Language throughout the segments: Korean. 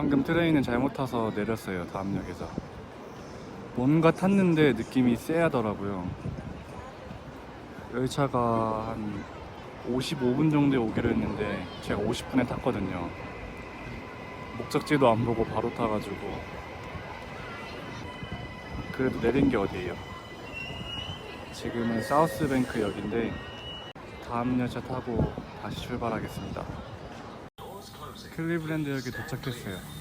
방금 트레인은 잘못 타서 내렸어요 다음 역에서. 뭔가 탔는데 느낌이 쎄하더라고요. 열차가 한 55분 정도에 오기로 했는데 제가 50분에 탔거든요. 목적지도 안 보고 바로 타가지고. 그래도 내린 게 어디예요? 지금은 사우스뱅크 역인데 다음 열차 타고 다시 출발하겠습니다. 클리브랜드 역에 도착했어요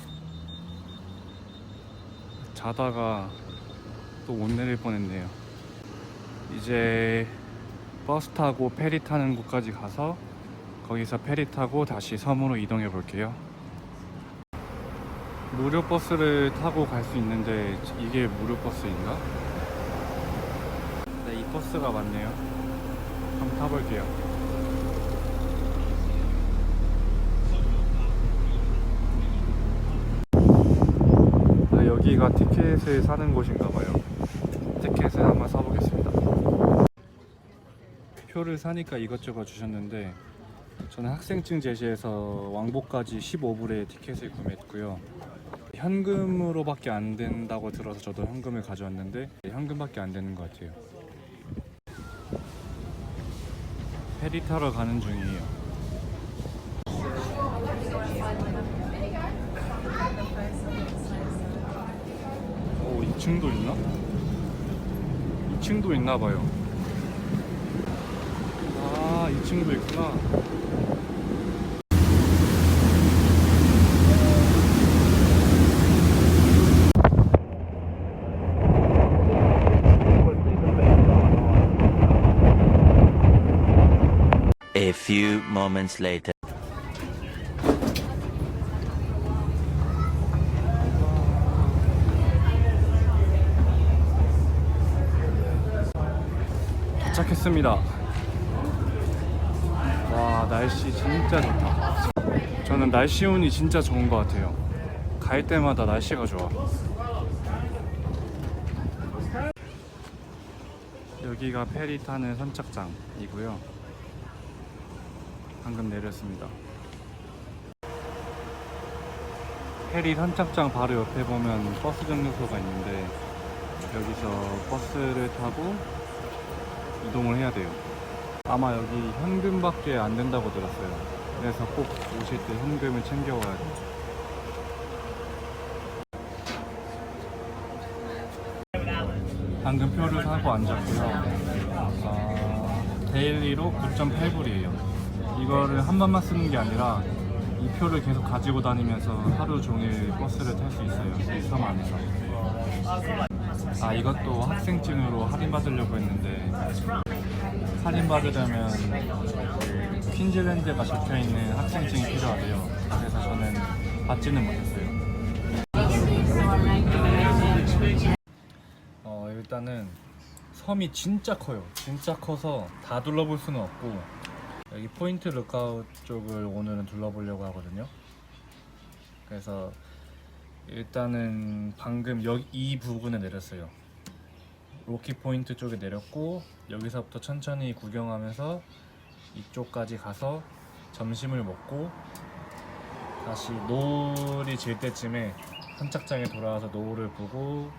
자다가 또 못 내릴 뻔했네요 이제 버스 타고 페리 타는 곳까지 가서 거기서 페리 타고 다시 섬으로 이동해 볼게요 무료 버스를 타고 갈 수 있는데 이게 무료 버스인가? 네, 이 버스가 맞네요. 한번 타볼게요. 아, 여기가 티켓을 사는 곳인가 봐요. 티켓을 한번 사보겠습니다. 표를 사니까 이것저것 주셨는데 저는 학생증 제시해서 왕복까지 15불에 티켓을 구매했고요. 현금으로 밖에 안 된다고 들어서 저도 현금을 가져왔는데 현금밖에 안 되는 것 같아요. 페리 타러 가는 중이에요. 오, 2층도 있나? 2층도 있나 봐요. 아, 2층도 있구나. A few moments later. 도착했습니다. 와 날씨 진짜 좋다. 저는 날씨 운이 진짜 좋은 것 같아요. 갈 때마다 날씨가 좋아. 여기가 페리 타는 선착장이고요. 방금 내렸습니다. 페리 선착장 바로 옆에 보면 버스 정류소가 있는데 여기서 버스를 타고 이동을 해야 돼요. 아마 여기 현금밖에 안 된다고 들었어요. 그래서 꼭 오실 때 현금을 챙겨와야 돼요. 방금 표를 사고 앉았고요. 어, 데일리로 9.8불이에요. 이거를 한 번만 쓰는 게 아니라 이 표를 계속 가지고 다니면서 하루 종일 버스를 탈 수 있어요. 이섬 안에서. 아 이것도 학생증으로 할인받으려고 했는데 할인받으려면 그 퀸즐랜드가 적혀있는 학생증이 필요하대요. 그래서 저는 받지는 못했어요. 어 일단은 섬이 진짜 커요. 진짜 커서 다 둘러볼 수는 없고 여기 포인트 룩아웃 쪽을 오늘은 둘러보려고 하거든요. 그래서 일단은 방금 여기 이 부분에 내렸어요. 로키 포인트 쪽에 내렸고 여기서부터 천천히 구경하면서 이쪽까지 가서 점심을 먹고 다시 노을이 질 때쯤에 선착장에 돌아와서 노을을 보고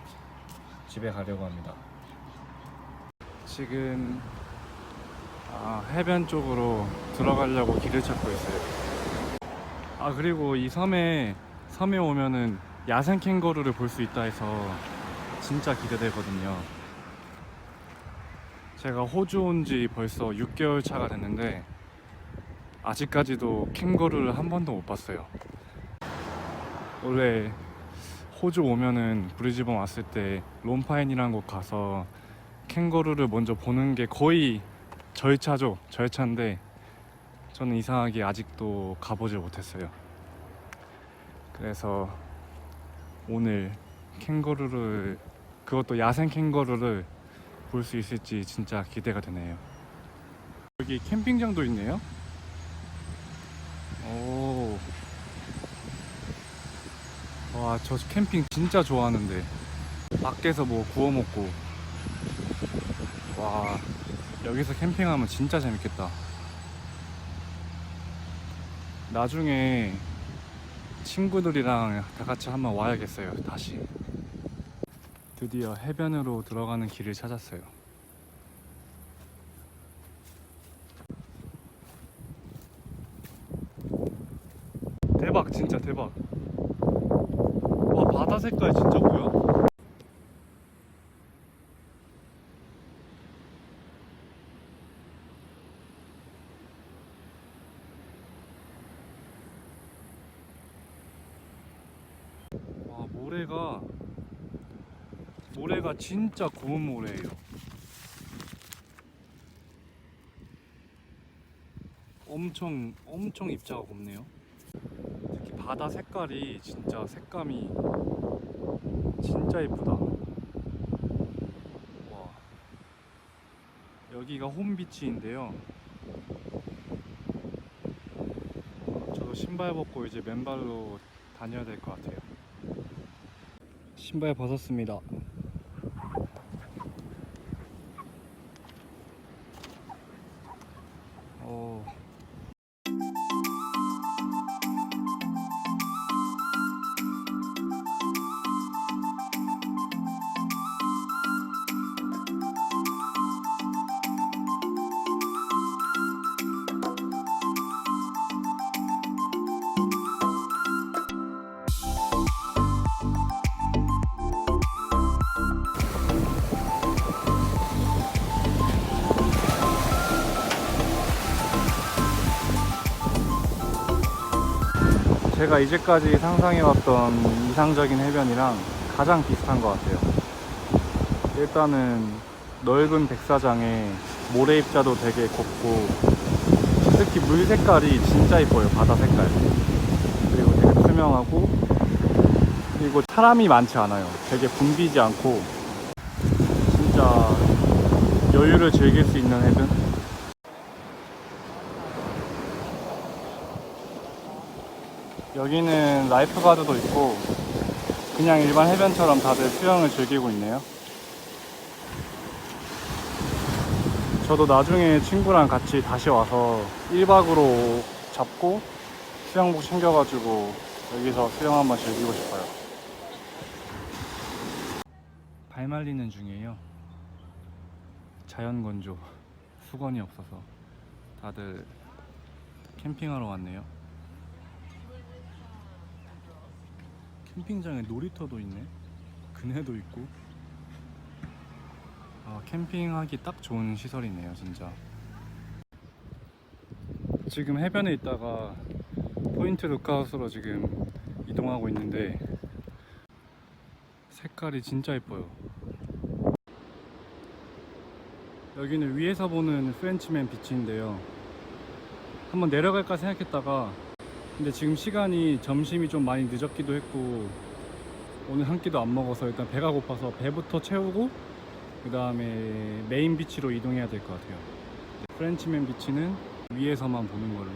집에 가려고 합니다. 지금 아, 해변 쪽으로 들어가려고 길을 찾고 있어요. 아 그리고 이 섬에 섬에 오면은 야생 캥거루를 볼 수 있다 해서 진짜 기대되거든요. 제가 호주 온 지 벌써 6개월 차가 됐는데 아직까지도 캥거루를 한 번도 못 봤어요. 원래 호주 오면은 브리즈번 왔을 때 롬파인이라는 곳 가서 캥거루를 먼저 보는 게 거의 절차죠. 절차인데 저는 이상하게 아직도 가보질 못했어요. 그래서 오늘 캥거루를 그것도 야생 캥거루를 볼 수 있을지 진짜 기대가 되네요. 여기 캠핑장도 있네요. 오. 와, 저 캠핑 진짜 좋아하는데. 밖에서 뭐 구워 먹고. 와, 여기서 캠핑하면 진짜 재밌겠다. 나중에 친구들이랑 다 같이 한번 와야겠어요. 다시. 드디어 해변으로 들어가는 길을 찾았어요. 대박, 진짜 대박. 와, 바다 색깔 진짜 뭐야? 와, 모래가 모래가 진짜 고운 모래예요. 엄청 엄청 입자가 곱네요. 특히 바다 색깔이 진짜 색감이 진짜 이쁘다. 와. 여기가 홈비치인데요. 저도 신발 벗고 이제 맨발로 다녀야 될 것 같아요. 신발 벗었습니다. 제가 이제까지 상상해왔던 이상적인 해변이랑 가장 비슷한 것 같아요. 일단은 넓은 백사장에 모래 입자도 되게 곱고 특히 물 색깔이 진짜 이뻐요. 바다 색깔. 그리고 되게 투명하고 그리고 사람이 많지 않아요. 되게 붐비지 않고 진짜 여유를 즐길 수 있는 해변. 여기는 라이프 가드도 있고 그냥 일반 해변처럼 다들 수영을 즐기고 있네요. 저도 나중에 친구랑 같이 다시 와서 1박으로 잡고 수영복 챙겨가지고 여기서 수영 한번 즐기고 싶어요. 발 말리는 중이에요. 자연 건조. 수건이 없어서 다들 캠핑하러 왔네요. 캠핑장에 놀이터도 있네. 그네도 있고. 아, 캠핑하기 딱 좋은 시설이네요, 진짜. 지금 해변에 있다가 포인트 루카웃으로 지금 이동하고 있는데 색깔이 진짜 예뻐요. 여기는 위에서 보는 프렌치맨 비치인데요. 한번 내려갈까 생각했다가 근데 지금 시간이 점심이 좀 많이 늦었기도 했고 오늘 한 끼도 안 먹어서 일단 배가 고파서 배부터 채우고 그 다음에 메인 비치로 이동해야 될 것 같아요. 프렌치맨 비치는 위에서만 보는 걸로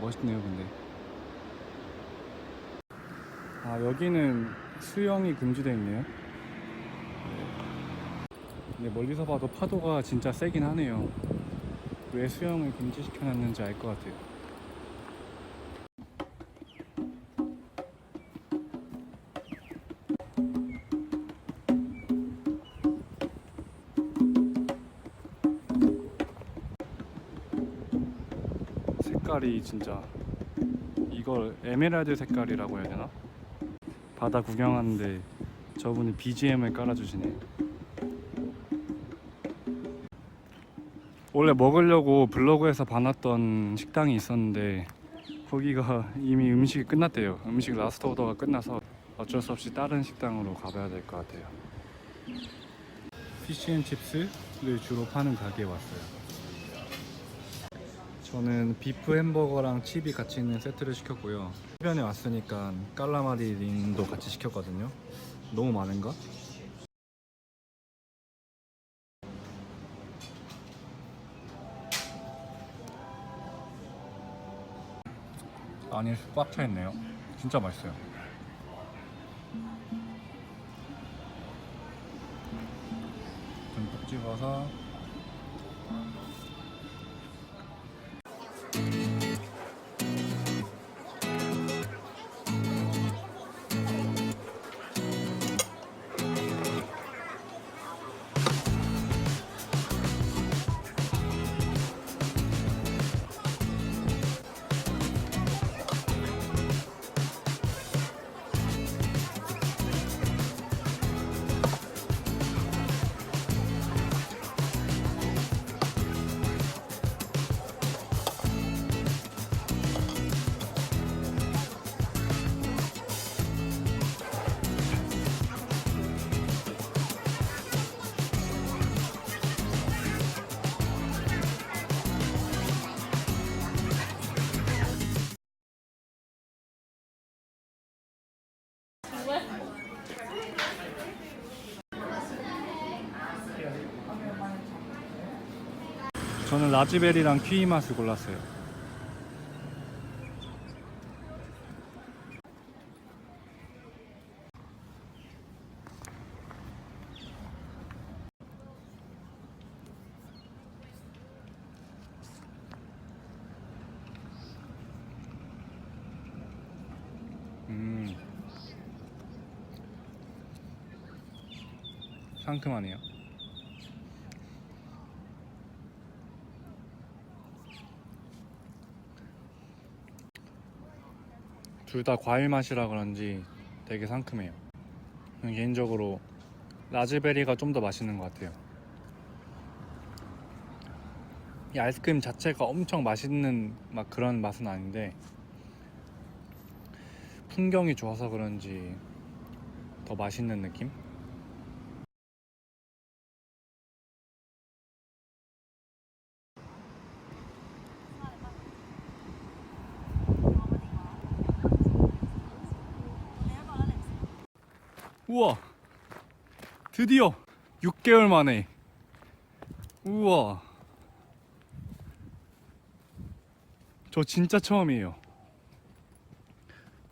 멋있네요, 근데. 아 여기는 수영이 금지되어 있네요. 근데 멀리서 봐도 파도가 진짜 세긴 하네요. 왜 수영을 금지시켜놨는지 알 것 같아요. 색깔이 진짜 이걸 에메랄드 색깔이라고 해야 되나? 바다 구경하는데 저분이 BGM을 깔아주시네. 원래 먹으려고 블로그에서 봐놨던 식당이 있었는데 거기가 이미 음식이 끝났대요. 음식 라스트 오더가 끝나서 어쩔 수 없이 다른 식당으로 가봐야 될 것 같아요. 피시앤칩스를 주로 파는 가게에 왔어요. 저는 비프 햄버거랑 칩이 같이 있는 세트를 시켰고요. 해변에 왔으니까 깔라마리 링도 같이 시켰거든요. 너무 많은가? 안이 꽉 차 있네요. 진짜 맛있어요. 듬뿍 찍어서 저는 라즈베리랑 키위 맛을 골랐어요. 음. 상큼하네요. 둘 다 과일 맛이라 그런지 되게 상큼해요. 개인적으로 라즈베리가 좀 더 맛있는 것 같아요. 이 아이스크림 자체가 엄청 맛있는 막 그런 맛은 아닌데 풍경이 좋아서 그런지 더 맛있는 느낌? 우와. 드디어 6개월 만에. 우와. 저 진짜 처음이에요.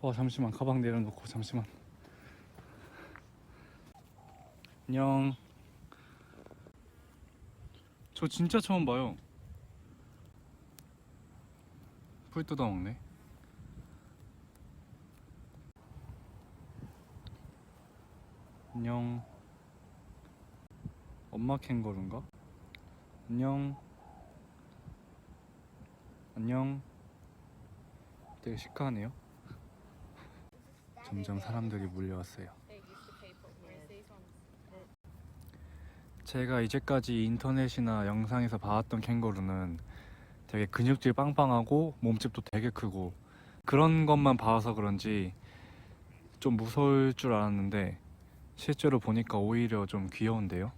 어 잠시만. 가방 내려놓고 잠시만. 안녕. 저 진짜 처음 봐요. 풀 뜯어먹네 안녕. 엄마 캥거루인가? 안녕. 안녕. 되게 시크하네요. 점점 사람들이 몰려왔어요. 제가 이제까지 인터넷이나 영상에서 봐왔던 캥거루는 되게 근육질 빵빵하고 몸집도 되게 크고 그런 것만 봐서 그런지 좀 무서울 줄 알았는데 실제로 보니까 오히려 좀 귀여운데요.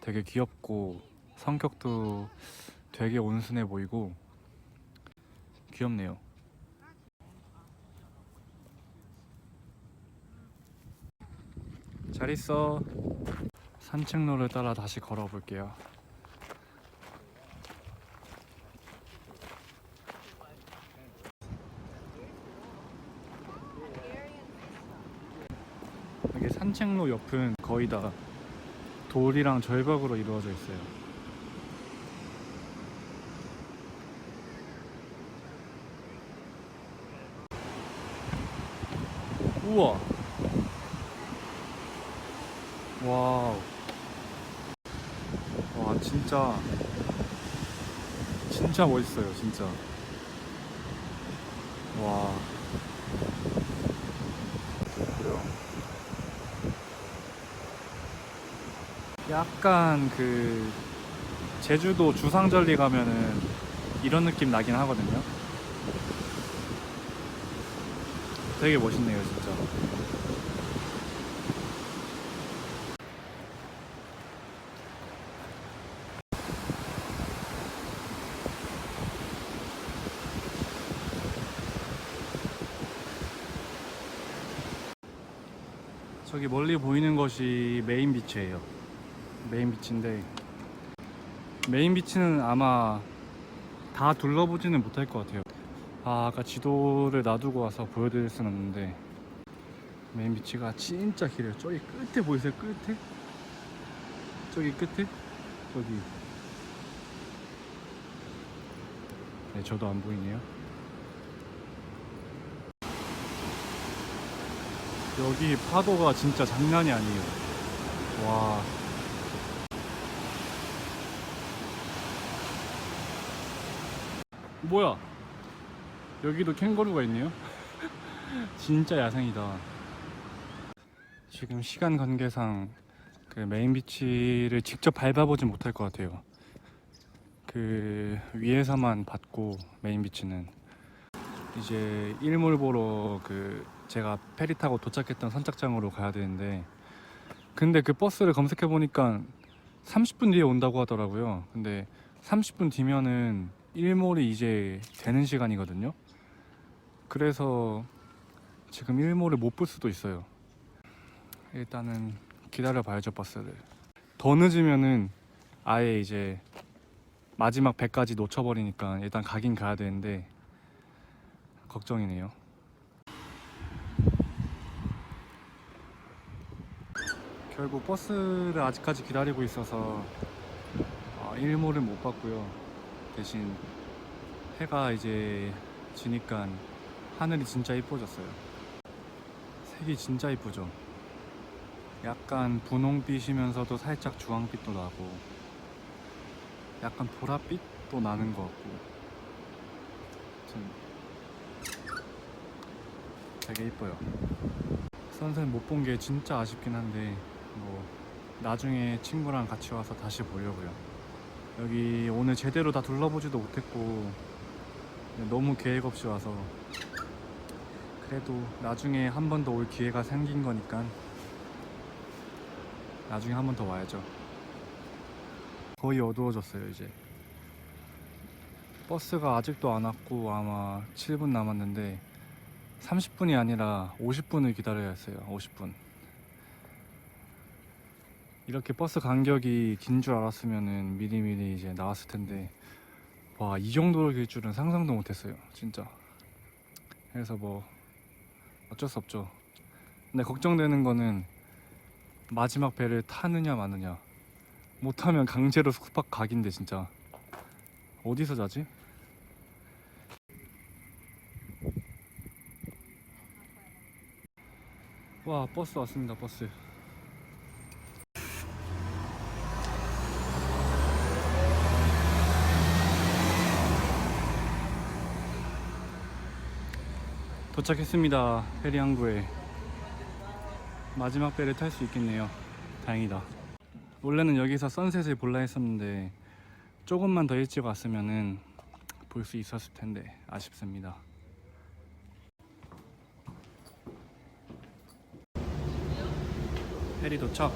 되게 귀엽고 성격도 되게 온순해 보이고 귀엽네요. 잘 있어. 산책로를 따라 다시 걸어볼게요. 이게 산책로 옆은 거의 다 돌이랑 절벽으로 이루어져 있어요. 우와. 와우. 와, 진짜. 진짜 멋있어요, 진짜. 와. 약간 그 제주도 주상절리 가면은 이런 느낌 나긴 하거든요. 되게 멋있네요, 진짜. 저기 멀리 보이는 것이 메인 비치예요. 메인 비치인데 메인 비치는 아마 다 둘러보지는 못할 것 같아요. 아, 아까 지도를 놔두고 와서 보여드릴 수는 없는데 메인 비치가 진짜 길어요. 저기 끝에 보이세요? 끝에? 저기 끝에? 저기 네, 저도 안 보이네요. 여기 파도가 진짜 장난이 아니에요. 와. 뭐야? 여기도 캥거루가 있네요. 진짜 야생이다. 지금 시간 관계상 그 메인 비치를 직접 밟아보진 못할 것 같아요. 그 위에서만 봤고 메인 비치는 이제 일몰 보러 그 제가 페리 타고 도착했던 선착장으로 가야 되는데 근데 그 버스를 검색해 보니까 30분 뒤에 온다고 하더라고요. 근데 30분 뒤면은 일몰이 이제 되는 시간이거든요. 그래서 지금 일몰을 못 볼 수도 있어요. 일단은 기다려 봐야죠 버스를. 더 늦으면은 아예 이제 마지막 배까지 놓쳐버리니까 일단 가긴 가야 되는데 걱정이네요. 결국 버스를 아직까지 기다리고 있어서 어, 일몰을 못 봤고요. 대신 해가 이제 지니까 하늘이 진짜 이뻐졌어요. 색이 진짜 이쁘죠. 약간 분홍빛이면서도 살짝 주황빛도 나고 약간 보랏빛도 나는 것 같고 되게 이뻐요. 선셋 못 본 게 진짜 아쉽긴 한데 뭐 나중에 친구랑 같이 와서 다시 보려고요. 여기 오늘 제대로 다 둘러보지도 못했고 너무 계획 없이 와서 그래도 나중에 한 번 더 올 기회가 생긴 거니까 나중에 한 번 더 와야죠. 거의 어두워졌어요 이제. 버스가 아직도 안 왔고 아마 7분 남았는데 30분이 아니라 50분을 기다려야 했어요. 50분. 이렇게 버스 간격이 긴 줄 알았으면은 미리미리 이제 나왔을 텐데 와 이 정도로 길 줄은 상상도 못했어요. 진짜. 그래서 뭐 어쩔 수 없죠. 근데 걱정되는 거는 마지막 배를 타느냐 마느냐. 못하면 강제로 숙박 각인데 진짜. 어디서 자지? 와 버스 왔습니다 버스. 도착했습니다. 페리 항구에. 마지막 배를 탈 수 있겠네요. 다행이다. 원래는 여기서 선셋을 볼라 했었는데 조금만 더 일찍 왔으면은 볼 수 있었을 텐데 아쉽습니다. 페리 도착